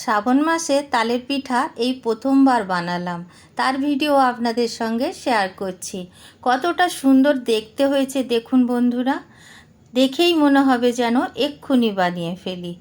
শ্রাবণ মাসে তালের পিঠা এই প্রথমবার বানালাম। তার ভিডিও আপনাদের সঙ্গে শেয়ার করছি। কতটা সুন্দর দেখতে হয়েছে দেখুন বন্ধুরা। দেখেই মনে হবে যেন এক্ষুনি বানিয়ে ফেলি।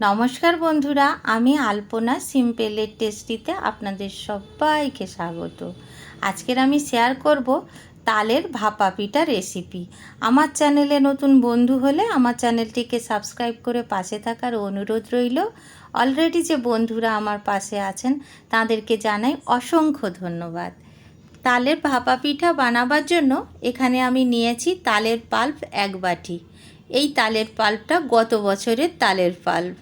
নমস্কার বন্ধুরা, আমি আলপনা সিম্পেলের টেস্টিতে আপনাদের সবাইকে স্বাগত। আজকের আমি শেয়ার করব তালের ভাপা পিঠা রেসিপি আমার চ্যানেলে নতুন বন্ধু হলে আমার চ্যানেলটিকে সাবস্ক্রাইব করে পাশে থাকার অনুরোধ রইল। অলরেডি যে বন্ধুরা আমার পাশে আছেন, তাদেরকে জানাই অসংখ্য ধন্যবাদ। তালের ভাপা পিঠা বানাবার জন্য এখানে আমি নিয়েছি তালের পাল্প এক বাটি। এই তালের পাল্পটা গত বছরের তালের পাল্প।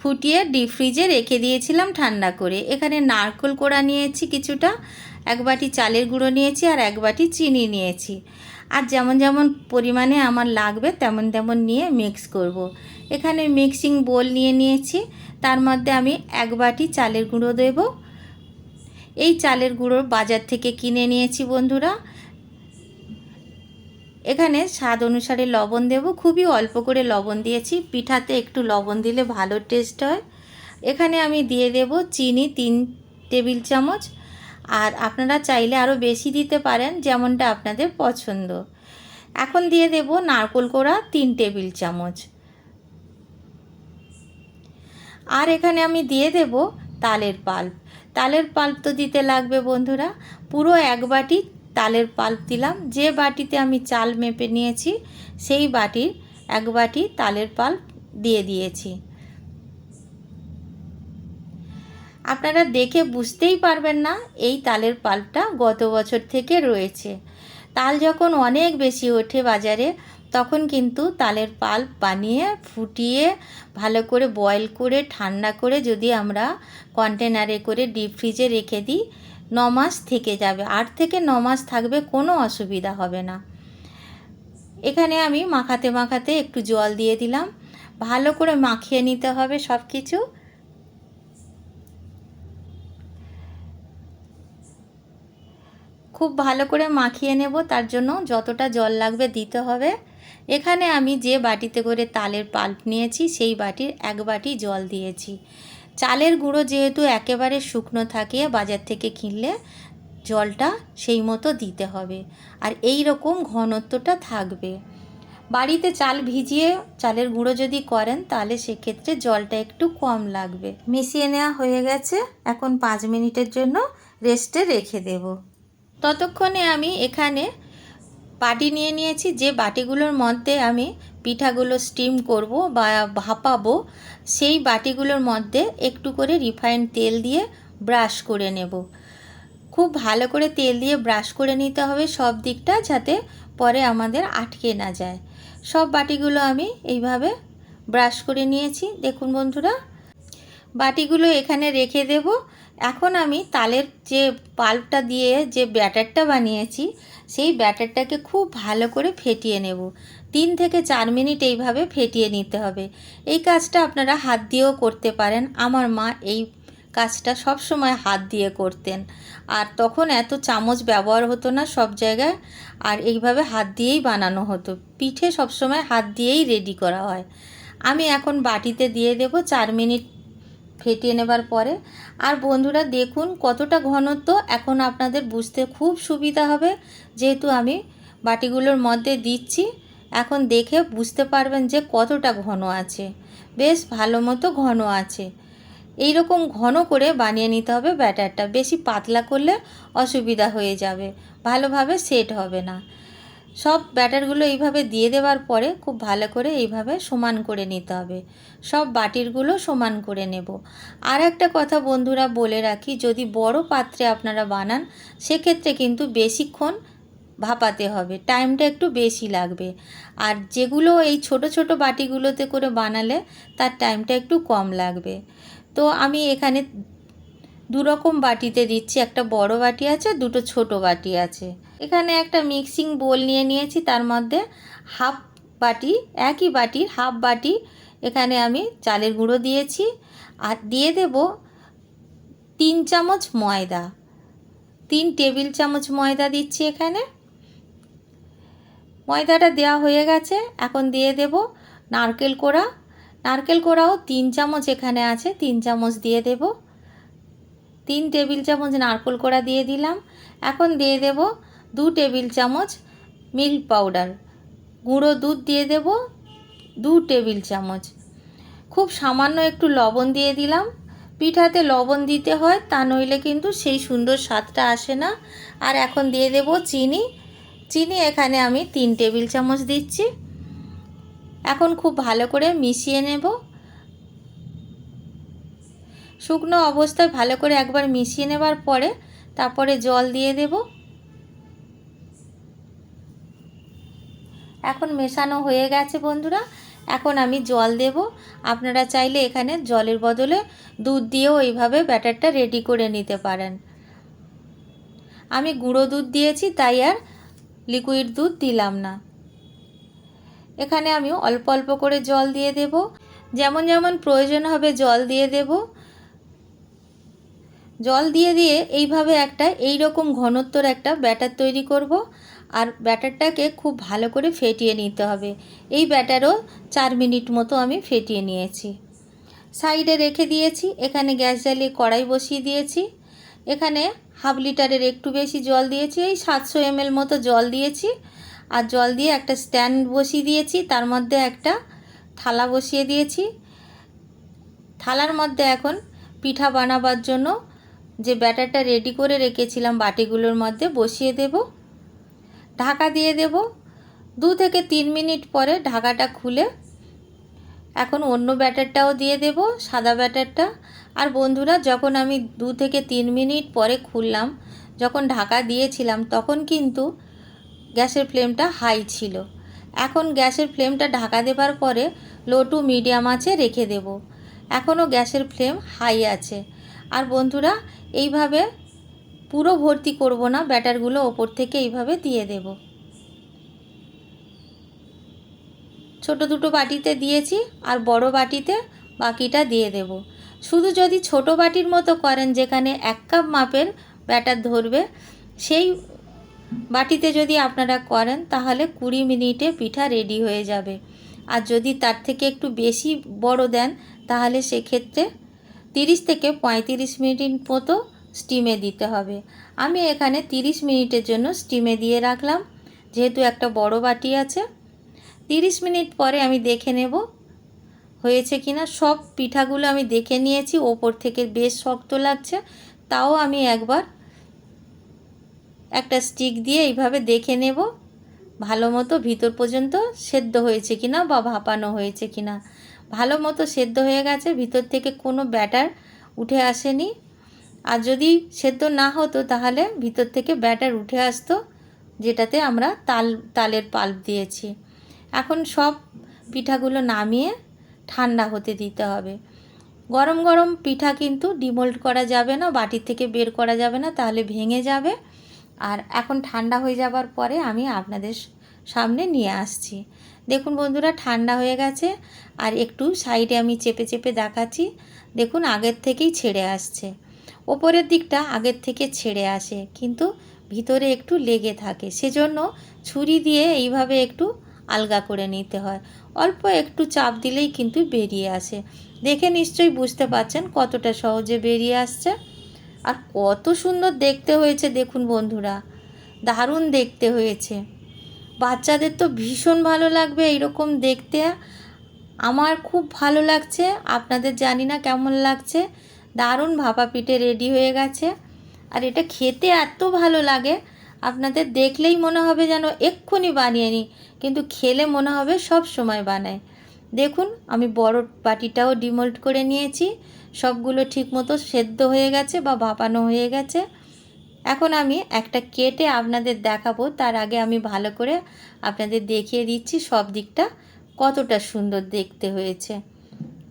ফুটিয়ে ডিপ ফ্রিজে রেখে দিয়েছিলাম ঠান্ডা করে। এখানে নারকোল কোড়া নিয়েছি কিছুটা। এক বাটি চালের গুঁড়ো নিয়েছি আর এক বাটি চিনি নিয়েছি। আর যেমন যেমন পরিমাণে আমার লাগবে, তেমন তেমন নিয়ে মিক্স করব। এখানে মিক্সিং বোল নিয়ে নিয়েছি, তার মধ্যে আমি এক বাটি চালের গুঁড়ো দেব। এই চালের গুঁড়ো বাজার থেকে কিনে নিয়েছি বন্ধুরা। এখানে স্বাদ অনুসারে লবণ দেব, খুবই অল্প করে লবণ দিয়েছি। পিঠাতে একটু লবণ দিলে ভালো টেস্ট হয়। এখানে আমি দিয়ে দেব চিনি তিন টেবিল চামচ আর আপনারা চাইলে আরও বেশি দিতে পারেন যেমনটা আপনাদের পছন্দ। এখন দিয়ে দেব নারকোল কোড়া তিন টেবিল চামচ। আর এখানে আমি দিয়ে দেব তালের পাল্প। তালের পাল্প তো দিতে লাগবে বন্ধুরা। পুরো এক বাটি তালের পাল্প দিলাম। যে বাটিতে আমি চাল মেপে নিয়েছি, সেই বাটির এক বাটি তালের পাল্প দিয়ে দিয়েছি। আপনারা দেখে বুঝতেই পারবেন না এই তালের পাল্পটা গত বছর থেকে রয়েছে। তাল যখন অনেক বেশি ওঠে বাজারে, তখন কিন্তু তালের পাল্প বানিয়ে, ফুটিয়ে, ভালো করে বয়েল করে, ঠান্ডা করে যদি আমরা কন্টেনারে করে ডিপ ফ্রিজে রেখে দিই, ন মাস থেকে যাবে। আট থেকে ন মাস থাকবে, কোনো অসুবিধা হবে না। এখানে আমি মাখাতে মাখাতে একটু জল দিয়ে দিলাম। ভালো করে মাখিয়ে নিতে হবে সব কিছু খুব ভালো করে মাখিয়ে নেব, তার জন্য যতটা জল লাগবে দিতে হবে। এখানে আমি যে বাটিতে করে তালের পাল্প নিয়েছি, সেই বাটির এক বাটি জল দিয়েছি। চালের গুঁড়ো যেহেতু একেবারে শুকনো থাকে, বাজার থেকে কিনলে জলটা সেই মতো দিতে হবে। আর এই রকম ঘনত্বটা থাকবে। বাড়িতে চাল ভিজিয়ে চালের গুঁড়ো যদি করেন, তাহলে সেক্ষেত্রে জলটা একটু কম লাগবে। মিশিয়ে নেওয়া হয়ে গেছে। এখন পাঁচ মিনিটের জন্য রেস্টে রেখে দেব। ততক্ষণে আমি এখানে বাটি নিয়ে নিয়েছি। যে বাটিগুলোর মধ্যে আমি পিঠাগুলো স্টিম করব বা ভাপাবো, সেই বাটিগুলোর মধ্যে একটু করে রিফাইন্ড তেল দিয়ে ব্রাশ করে নেব। খুব ভালো করে তেল দিয়ে ব্রাশ করে নিতে হবে সব দিকটা যাতে পরে আমাদের আটকে না যায়। সব বাটিগুলো আমি এইভাবে ব্রাশ করে নিয়েছি। দেখুন বন্ধুরা, বাটিগুলো এখানে রেখে দেব। এখন আমি তালের যে পাল্পটা দিয়ে যে ব্যাটারটা বানিয়েছি, সেই ব্যাটারটাকে খুব ভালো করে ফেটিয়ে নেব। তিন থেকে চার মিনিট এইভাবে ফেটিয়ে নিতে হবে। এই কাজটা আপনারা হাত দিয়েও করতে পারেন। আমার মা এই কাজটা সব সময় হাত দিয়ে করতেন। আর তখন এত চামচ ব্যবহার হতো না সব জায়গায়। আর এইভাবে হাত দিয়েই বানানো হতো। পিঠে সবসময় হাত দিয়েই রেডি করা হয়। আমি এখন বাটিতে দিয়ে দেব চার মিনিট ফেটিয়ে নেবার পরে। আর বন্ধুরা, দেখুন কতটা ঘনত্ব। এখন আপনাদের বুঝতে খুব সুবিধা হবে, যেহেতু আমি বাটিগুলোর মধ্যে দিচ্ছি। এখন দেখে বুঝতে পারবেন যে কতটা ঘন আছে। বেশ ভালো মতো ঘন আছে। এই রকম ঘন করে বানিয়ে নিতে হবে ব্যাটারটা। বেশি পাতলা করলে অসুবিধা হয়ে যাবে। ভালোভাবে সেট হবে না। সব ব্যাটারগুলো এইভাবে দিয়ে দেওয়ার পরে খুব ভালো করে এইভাবে সমান করে নিতে হবে। সব বাটিরগুলো সমান করে নেব। আর একটা কথা বন্ধুরা বলে রাখি, যদি বড় পাত্রে আপনারা বানান, সেক্ষেত্রে কিন্তু বেশিক্ষণ ভাপাতে হবে, টাইমটা একটু বেশি লাগবে। আর যেগুলো এই ছোট ছোট বাটিগুলোতে করে বানালে, তার টাইমটা একটু কম লাগবে। তো আমি এখানে দু রকম বাটিতে দিচ্ছি, একটা বড় বাটি আছে, দুটো ছোট বাটি আছে। এখানে একটা মিক্সিং বোল নিয়ে নিয়েছি, তার মধ্যে হাফ বাটি, একই বাটির হাফ বাটি এখানে আমি চালের গুঁড়ো দিয়েছি। আর দিয়ে দেব তিন চামচ ময়দা, তিন টেবিল চামচ ময়দা দিচ্ছি এখানে। ময়দাটা দেওয়া হয়ে গেছে, এখন দিয়ে দেব নারকেল কোড়া। নারকেল কোড়াও তিন চামচ এখানে আছে, তিন চামচ দিয়ে দেব। তিন টেবিল চামচ নারকেল কোড়া দিয়ে দিলাম। এখন দিয়ে দেব দু টেবিল চামচ মিল্ক পাউডার। গুঁড়ো দুধ দিয়ে দেব দু টেবিল চামচ। খুব সামান্য একটু লবণ দিয়ে দিলাম। পিঠাতে লবণ দিতে হয়, তা নইলে কিন্তু সেই সুন্দর স্বাদটা আসে না। আর এখন দিয়ে দেব চিনি। চিনি এখানে আমি তিন টেবিল চামচ দিচ্ছি। এখন খুব ভালো করে মিশিয়ে নেব। শুকনো অবস্থায় ভালো করে একবার মিশিয়ে নেবার পরে তারপরে জল দিয়ে দেব। এখন মেশানো হয়ে গেছে বন্ধুরা। এখন আমি জল দেব। আপনারা চাইলে এখানে জলের বদলে দুধ দিয়েও এইভাবে ব্যাটারটা রেডি করে নিতে পারেন। আমি গুঁড়ো দুধ দিয়েছি, তাই আর লিকুইড দুধ দিলাম না। এখানে আমি অল্প অল্প করে জল দিয়ে দেব। যেমন যেমন প্রয়োজন হবে জল দিয়ে দেব। জল দিয়ে দিয়ে এইভাবে একটা এই রকম ঘনত্বর একটা ব্যাটার তৈরি করব। আর ব্যাটারটাকে খুব ভালো করে ফেটিয়ে নিতে হবে। এই ব্যাটারও চার মিনিট মতো আমি ফেটিয়ে নিয়েছি। সাইডে রেখে দিয়েছি, এখানে গ্যাস জ্বালিয়ে কড়াই বসিয়ে দিয়েছি। এখানে হাফ লিটারের একটু বেশি জল দিয়েছি, এই সাতশো এমএল মতো জল দিয়েছি। আর জল দিয়ে একটা স্ট্যান্ড বসিয়ে দিয়েছি, তার মধ্যে একটা থালা বসিয়ে দিয়েছি। থালার মধ্যে এখন পিঠা বানাবার জন্য যে ব্যাটারটা রেডি করে রেখেছিলাম, বাটিগুলোর মধ্যে বসিয়ে দেব। ঢাকা দিয়ে দেব। দু থেকে তিন মিনিট পরে ঢাকাটা খুলে এখন অন্য ব্যাটারটাও দিয়ে দেব, সাদা ব্যাটারটা। আর বন্ধুরা, যখন আমি দু থেকে তিন মিনিট পরে খুললাম, যখন ঢাকা দিয়েছিলাম, তখন কিন্তু গ্যাসের ফ্লেমটা হাই ছিল। এখন গ্যাসের ফ্লেমটা ঢাকা দেবার পরে লো টু মিডিয়াম আছে রেখে দেব। এখনও গ্যাসের ফ্লেম হাই আছে। আর বন্ধুরা, এইভাবে পুরো ভর্তি করব না, ব্যাটারগুলো ওপর থেকে এইভাবে দিয়ে দেব। ছোট দুটো বাটিতে দিয়েছি আর বড় বাটিতে বাকিটা দিয়ে দেব। শুধু যদি ছোট বাটির মতো করেন, যেখানে এক কাপ মাপের ব্যাটার ধরবে, সেই বাটিতে যদি আপনারা করেন, তাহলে কুড়ি মিনিটে পিঠা রেডি হয়ে যাবে। আর যদি তার থেকে একটু বেশি বড় দেন, তাহলে সেক্ষেত্রে তিরিশ থেকে পঁয়ত্রিশ মিনিট মতো স্টিমে দিতে হবে। আমি এখানে তিরিশ মিনিটের জন্য স্টিমে দিয়ে রাখলাম। যেহেতু একটা বড় বাটি আছে, তিরিশ মিনিট পরে আমি দেখে নেব হয়েছে কি না সব পিঠাগুলো আমি দেখে নিয়েছি, ওপর থেকে বেশ শক্ত লাগছে। তাও আমি একবার একটা স্টিক দিয়ে এইভাবে দেখে নেব। ভালো মতো ভিতর পর্যন্ত সেদ্ধ হয়েছে কি না বা ভাপানো হয়েছে কি না ভালো মতো সেদ্ধ হয়ে গেছে, ভিতর থেকে কোনো ব্যাটার উঠে আসেনি। আর যদি সেদ্ধ না হতো তাহলে ভিতর থেকে ব্যাটার উঠে আসতো, যেটাতে আমরা তাল, তালের পাল্প দিয়েছি। এখন সব পিঠাগুলো নামিয়ে ঠান্ডা হতে দিতে হবে। গরম গরম পিঠা কিন্তু ডিমোল্ড করা যাবে না, বাটির থেকে বের করা যাবে না, তাহলে ভেঙে যাবে। আর এখন ঠান্ডা হয়ে যাবার পরে আমি আপনাদের সামনে নিয়ে আসছি। দেখুন বন্ধুরা, ঠান্ডা হয়ে গেছে। আর একটু সাইডে আমি চেপে চেপে দেখাচ্ছি। দেখুন আগের থেকেই ছেড়ে আসছে। ওপরের দিকটা আগের থেকে ছেড়ে আসে, কিন্তু ভিতরে একটু লেগে থাকে। সেজন্য ছুরি দিয়ে এইভাবে একটু আলগা করে নিতে হয়। অল্প একটু চাপ দিলেই কিন্তু বেরিয়ে আসে। দেখে নিশ্চয়ই বুঝতে পারছেন কতটা সহজে বেরিয়ে আসছে। আর কত সুন্দর দেখতে হয়েছে দেখুন বন্ধুরা, দারুণ দেখতে হয়েছে। বাচ্চাদের তো ভীষণ ভালো লাগবে এইরকম দেখতে। আমার খুব ভালো লাগছে, আপনাদের জানি না কেমন লাগছে। দারুণ ভাপা পিঠে রেডি হয়ে গেছে। আর এটা খেতে এত ভালো লাগে, আপনাদের দেখলেই মনে হবে যেন এক্ষুনি বানিয়ে নিই, কিন্তু খেলে মনে হবে সব সময় বানায় দেখুন, আমি বড় বাটিটাও ডিমোল্ড করে নিয়েছি, সবগুলো ঠিকমতো সেদ্ধ হয়ে গেছে বা ভাপানো হয়ে গেছে। এখন আমি একটা কেটে আপনাদের দেখাবো, তার আগে আমি ভালো করে আপনাদের দেখিয়ে দিচ্ছি সব দিকটা কতটা সুন্দর দেখতে হয়েছে।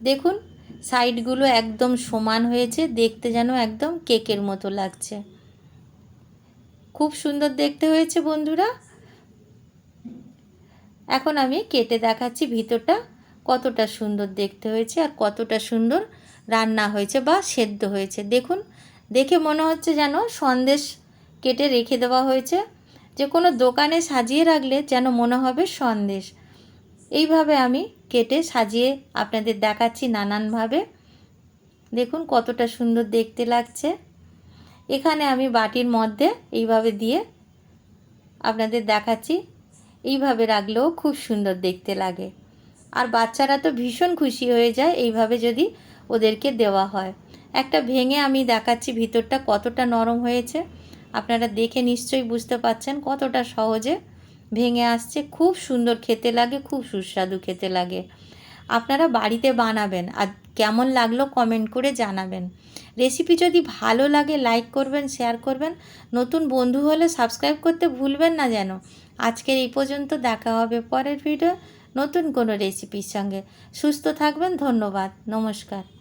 দেখুন সাইডগুলো একদম সমান হয়েছে, দেখতে যেন একদম কেকের মতো লাগছে। খুব সুন্দর দেখতে হয়েছে বন্ধুরা। এখন আমি কেটে দেখাচ্ছি ভিতরটা, কতটা সুন্দর দেখতে হয়েছে আর কতটা সুন্দর রান্না হয়েছে বা সেদ্ধ হয়েছে। দেখুন, দেখে মনে হচ্ছে যেন সন্দেশ কেটে রেখে দেওয়া হয়েছে। যে কোনো দোকানে সাজিয়ে রাখলে যেন মনে হবে সন্দেশ। এইভাবে আমি কেটে সাজিয়ে আপনাদের দেখাচ্ছি নানানভাবে। দেখুন কতটা সুন্দর দেখতে লাগছে। এখানে আমি বাটির মধ্যে এইভাবে দিয়ে আপনাদের দেখাচ্ছি। এইভাবে রাখলেও খুব সুন্দর দেখতে লাগে। আর বাচ্চারা তো ভীষণ খুশি হয়ে যায় এইভাবে যদি ওদেরকে দেওয়া হয়। একটা ভেঙে আমি দেখাচ্ছি ভিতরটা কতটা নরম হয়েছে। আপনারা দেখে নিশ্চয়ই বুঝতে পাচ্ছেন কতটা সহজে ভেঙে আসছে, খুব সুন্দর খেতে লাগে, খুব সুস্বাদু খেতে লাগে। আপনারা বাড়িতে বানাবেন আর কেমন লাগল কমেন্ট করে জানাবেন। রেসিপি যদি ভালো লাগে লাইক করবেন শেয়ার করবেন। নতুন বন্ধু হলে সাবস্ক্রাইব করতে ভুলবেন না যেন। আজকের এই পর্যন্ত দেখা হবে পরের ভিডিও নতুন কোনো রেসিপির সঙ্গে। সুস্থ থাকবেন, ধন্যবাদ, নমস্কার।